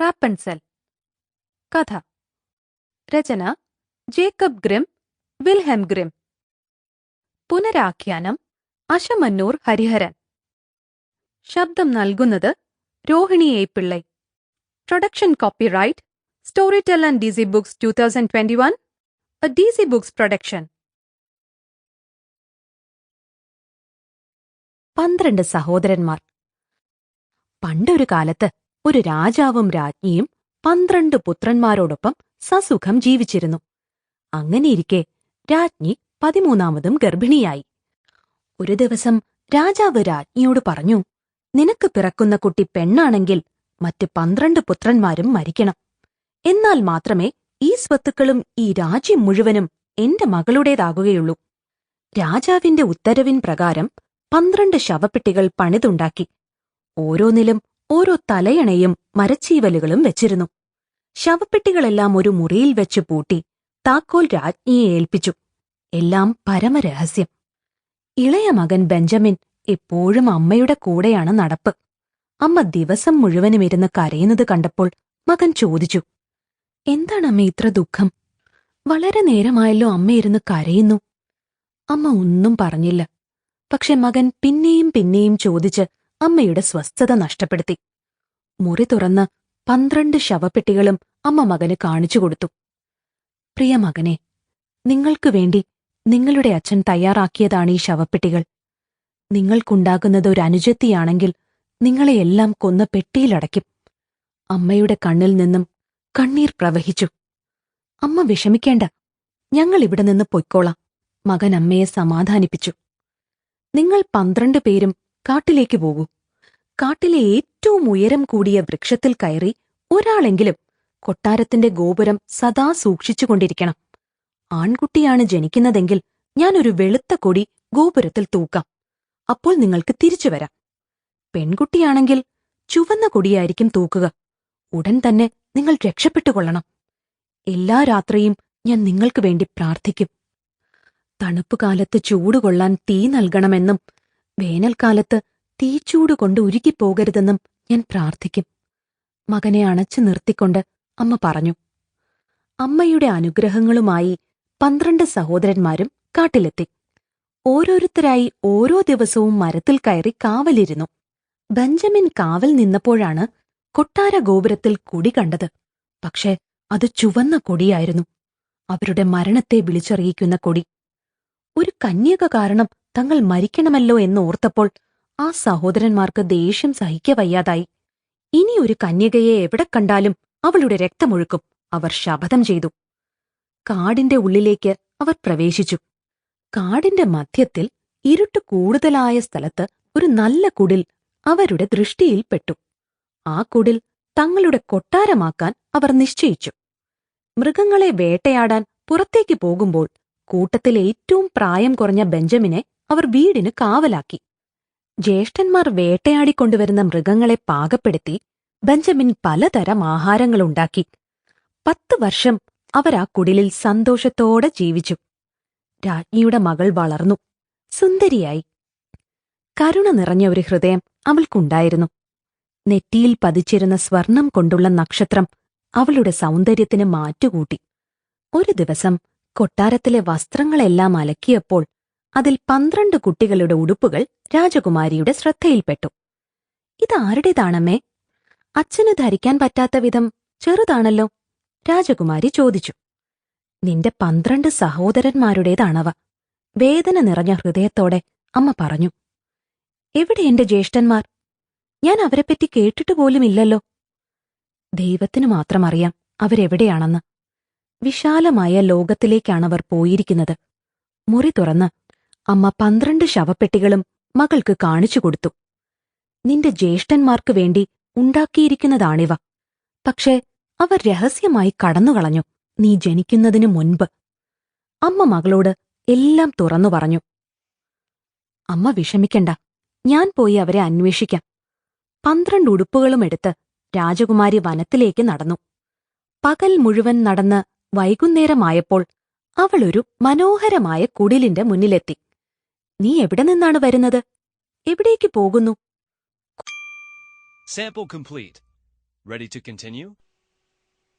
റാപ്പൻസെൽ. കഥ. രചന. Jacob Grimm Wilhelm Grimm. പുനരാഖ്യാനം. Asamannoor Hariharan. ശബ്ദം നൽകുന്നത് Rohini A Pillai. Production copyright. Storytel and DC books two thousand twenty one. DC books production. പന്ത്രണ്ട് സഹോദരന്മാർ. പണ്ടൊരു കാലത്ത് ഒരു രാജാവും രാജ്ഞിയും പന്ത്രണ്ട് പുത്രന്മാരോടൊപ്പം സസുഖം ജീവിച്ചിരുന്നു. അങ്ങനെയിരിക്കെ രാജ്ഞി പതിമൂന്നാമതും ഗർഭിണിയായി. ഒരു ദിവസം രാജാവ് രാജ്ഞിയോട് പറഞ്ഞു നിനക്ക് പിറക്കുന്ന കുട്ടി പെണ്ണാണെങ്കിൽ മറ്റ് പന്ത്രണ്ട് പുത്രന്മാരും മരിക്കണം. എന്നാൽ മാത്രമേ ഈ സ്വത്തുക്കളും ഈ രാജ്യം മുഴുവനും എന്റെ മകളുടേതാകുകയുള്ളൂ. രാജാവിന്റെ ഉത്തരവിൻ പ്രകാരം പന്ത്രണ്ട് ശവപ്പെട്ടികൾ പണിതുണ്ടാക്കി. ഓരോന്നിലും ഓരോ തലയണയും മരച്ചീവലുകളും വെച്ചിരുന്നു. ശവപ്പെട്ടികളെല്ലാം ഒരു മുറിയിൽ വെച്ച് പൂട്ടി താക്കോൽ രാജ്ഞിയെ ഏൽപ്പിച്ചു. എല്ലാം പരമരഹസ്യം. ഇളയ മകൻ ബെഞ്ചമിൻ എപ്പോഴും അമ്മയുടെ കൂടെയാണ് നടപ്പ്. അമ്മ ദിവസം മുഴുവനും ഇരുന്ന് കരയുന്നത് കണ്ടപ്പോൾ മകൻ ചോദിച്ചു എന്താണ് അമ്മ ഇത്ര ദുഃഖം? വളരെ നേരമായല്ലോ അമ്മ ഇരുന്ന് കരയുന്നു. അമ്മ ഒന്നും പറഞ്ഞില്ല. പക്ഷെ മകൻ പിന്നെയും പിന്നെയും ചോദിച്ച് അമ്മയുടെ സ്വസ്ഥത നഷ്ടപ്പെടുത്തി. മുറി തുറന്ന് പന്ത്രണ്ട് ശവപ്പെട്ടികളും അമ്മ മകന് കാണിച്ചു കൊടുത്തു. പ്രിയ മകനെ നിങ്ങൾക്കു വേണ്ടി നിങ്ങളുടെ അച്ഛൻ തയ്യാറാക്കിയതാണ് ഈ ശവപ്പെട്ടികൾ. നിങ്ങൾക്കുണ്ടാകുന്നത് ഒരു അനുജത്തിയാണെങ്കിൽ നിങ്ങളെയെല്ലാം കൊന്ന് പെട്ടിയിലടയ്ക്കും. അമ്മയുടെ കണ്ണിൽ നിന്നും കണ്ണീർ പ്രവഹിച്ചു. അമ്മ വിഷമിക്കേണ്ട ഞങ്ങൾ ഇവിടെ നിന്ന് പൊയ്ക്കോളാം മകൻ അമ്മയെ സമാധാനിപ്പിച്ചു. നിങ്ങൾ പന്ത്രണ്ട് പേരും കാട്ടിലേക്ക് പോകൂ. കാട്ടിലെ ഏറ്റവും ഉയരം കൂടിയ വൃക്ഷത്തിൽ കയറി ഒരാളെങ്കിലും കൊട്ടാരത്തിന്റെ ഗോപുരം സദാ സൂക്ഷിച്ചുകൊണ്ടിരിക്കണം. ആൺകുട്ടിയാണ് ജനിക്കുന്നതെങ്കിൽ ഞാനൊരു വെളുത്ത കൊടി ഗോപുരത്തിൽ തൂക്കാം. അപ്പോൾ നിങ്ങൾക്ക് തിരിച്ചു വരാം. പെൺകുട്ടിയാണെങ്കിൽ ചുവന്ന കൊടിയായിരിക്കും തൂക്കുക. ഉടൻ തന്നെ നിങ്ങൾ രക്ഷപ്പെട്ടുകൊള്ളണം. എല്ലാ രാത്രിയും ഞാൻ നിങ്ങൾക്ക് വേണ്ടി പ്രാർത്ഥിക്കും. തണുപ്പുകാലത്ത് ചൂടുകൊള്ളാൻ തീ നൽകണമെന്നും വേനൽക്കാലത്ത് തീച്ചൂട് കൊണ്ട് ഉരുകിപ്പോകരുതെന്നും ഞാൻ പ്രാർത്ഥിക്കും. മകനെ അണച്ചു നിർത്തിക്കൊണ്ട് അമ്മ പറഞ്ഞു അമ്മയുടെ അനുഗ്രഹങ്ങളുമായി പന്ത്രണ്ട് സഹോദരന്മാരും കാട്ടിലെത്തി. ഓരോരുത്തരായി ഓരോ ദിവസവും മരത്തിൽ കയറി കാവലിരുന്നു. ബെഞ്ചമിൻ കാവൽ നിന്നപ്പോഴാണ് കൊട്ടാര ഗോപുരത്തിൽ കൊടി കണ്ടത്. പക്ഷേ അത് ചുവന്ന കൊടിയായിരുന്നു. അവരുടെ മരണത്തെ വിളിച്ചറിയിക്കുന്ന കൊടി. ഒരു കന്യക കാരണം തങ്ങൾ മരിക്കണമല്ലോ എന്നോർത്തപ്പോൾ ആ സഹോദരന്മാർക്ക് ദേഷ്യം സഹിക്കവയ്യാതായി ഇനി ഒരു കന്യകയെ എവിടെ കണ്ടാലും അവളുടെ രക്തമൊഴുക്കും. അവർ ശപഥം ചെയ്തു. കാടിന്റെ ഉള്ളിലേക്ക് അവർ പ്രവേശിച്ചു. കാടിന്റെ മധ്യത്തിൽ ഇരുട്ട് കൂടുതലായ സ്ഥലത്ത് ഒരു നല്ല കുടിൽ അവരുടെ ദൃഷ്ടിയിൽപ്പെട്ടു ആ കുടിൽ തങ്ങളുടെ കൊട്ടാരമാക്കാൻ അവർ നിശ്ചയിച്ചു. മൃഗങ്ങളെ വേട്ടയാടാൻ പുറത്തേക്ക് പോകുമ്പോൾ കൂട്ടത്തിലേറ്റവും പ്രായം കുറഞ്ഞ ബെഞ്ചമിനെ അവർ വീടിന് കാവലാക്കി. ജ്യേഷ്ഠന്മാർ വേട്ടയാടിക്കൊണ്ടുവരുന്ന മൃഗങ്ങളെ പാകപ്പെടുത്തി ബെഞ്ചമിൻ പലതരം ആഹാരങ്ങളുണ്ടാക്കി. പത്ത് വർഷം അവർ ആ കുടിലിൽ സന്തോഷത്തോടെ ജീവിച്ചു. രാജ്ഞിയുടെ മകൾ വളർന്നു. സുന്ദരിയായി. കരുണ നിറഞ്ഞ ഒരു ഹൃദയം അവൾക്കുണ്ടായിരുന്നു. നെറ്റിയിൽ പതിച്ചിരുന്ന സ്വർണം കൊണ്ടുള്ള നക്ഷത്രം അവളുടെ സൗന്ദര്യത്തിന് മാറ്റുകൂട്ടി. ഒരു ദിവസം കൊട്ടാരത്തിലെ വസ്ത്രങ്ങളെല്ലാം അലക്കിയപ്പോൾ അതിൽ പന്ത്രണ്ട് കുട്ടികളുടെ ഉടുപ്പുകൾ രാജകുമാരിയുടെ ശ്രദ്ധയിൽപ്പെട്ടു. ഇതാരുടേതാണമ്മേ അച്ഛന് ധരിക്കാൻ പറ്റാത്ത വിധം ചെറുതാണല്ലോ? രാജകുമാരി ചോദിച്ചു. നിന്റെ പന്ത്രണ്ട് സഹോദരന്മാരുടേതാണവ. വേദന നിറഞ്ഞ ഹൃദയത്തോടെ അമ്മ പറഞ്ഞു. എവിടെ എന്റെ ജ്യേഷ്ഠന്മാർ? ഞാൻ അവരെപ്പറ്റി കേട്ടിട്ട് പോലുമില്ലല്ലോ. ദൈവത്തിനു മാത്രമറിയാം അവരെവിടെയാണെന്ന്. വിശാലമായ ലോകത്തിലേക്കാണവർ പോയിരിക്കുന്നത്. മുറി തുറന്ന് അമ്മ പന്ത്രണ്ട് ശവപ്പെട്ടികളും മകൾക്ക് കാണിച്ചു കൊടുത്തു. നിന്റെ ജ്യേഷ്ഠന്മാർക്ക് വേണ്ടി ഉണ്ടാക്കിയിരിക്കുന്നതാണിവ. പക്ഷേ അവർ രഹസ്യമായി കടന്നുകളഞ്ഞു. നീ ജനിക്കുന്നതിനു മുൻപ്. അമ്മ മകളോട് എല്ലാം തുറന്നു പറഞ്ഞു. അമ്മ വിഷമിക്കണ്ട. ഞാൻ പോയി അവരെ അന്വേഷിക്കാം. പന്ത്രണ്ട് ഉടുപ്പുകളും എടുത്ത് രാജകുമാരി വനത്തിലേക്ക് നടന്നു. പകൽ മുഴുവൻ നടന്ന് വൈകുന്നേരമായപ്പോൾ അവളൊരു മനോഹരമായ കുടിലിന്റെ മുന്നിലെത്തി. നീ എവിടെ നിന്നാണ് വരുന്നത് എവിടേക്ക് പോകുന്നു Sample complete. Ready to continue?